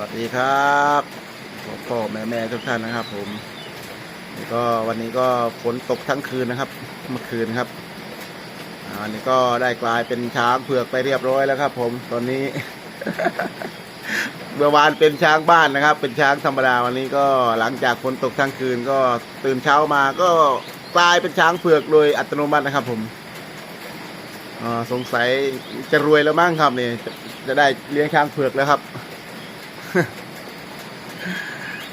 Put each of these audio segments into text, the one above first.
วัสดีครับพ่อแม่แม่ทุกท่านนะครับ ผมนี่ก็วันนี้ก็ฝนตกทั้งคืนนะครับ เมื่อคืนครับอ่าวันนี้ก็ได้กลายเป็นช้างเผือกไปเรียบร้อยแล้วครับ ผมตอนนี้ เมื่อวานเป็นช้างบ้านนะครับ เป็นช้างธรรมดาวันนี้ก็หลังจากฝนตกทั้งคืนก็ตื่นเช้ามาก็กลายเป็นช้างเผือกโดยอัตโนมัตินะครับ ผมอ่าสงสัยจะรวยแล้วมั้งครับเนี่ยจะได้เลี้ยงช้างเผือกแล้วครับ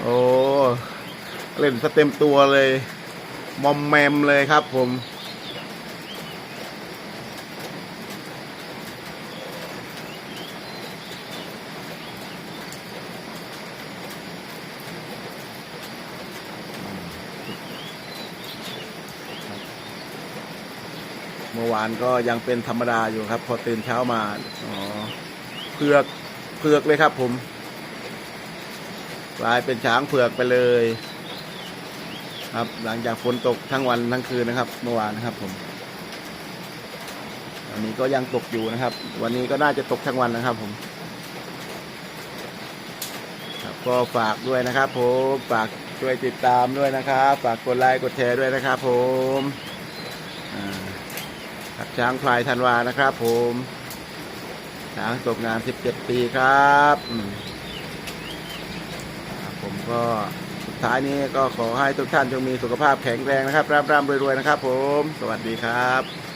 โอ้ เล่นสเต็มตัวเลย มอมแมมเลยครับผม เมื่อวานก็ยังเป็นธรรมดาอยู่ครับ พอตื่นเช้ามา อ๋อเผือกเผือกเลยครับผม กลายเป็นช้างเผือกไปเลย ครับหลังจากฝนตกทั้งวันทั้งคืนนะครับ เมื่อวานนะครับผมวันนี้ก็ยังตกอยู่นะครับ วันนี้ก็น่าจะตกทั้งวันนะครับผมครับก็ฝากด้วยนะครับผมฝากช่วยติดตามด้วยนะครับ ฝากกดไลค์กดแชร์ด้วยนะครับผมครับช้างพลายธันวานะครับผมช้างจบงาน 17 ปีครับอืม ก็สุดท้ายนี้ก็ขอให้ทุกท่านจงมีสุขภาพแข็งแรงนะครับร่ำร่ำรวยๆนะครับ ผม สวัสดีครับ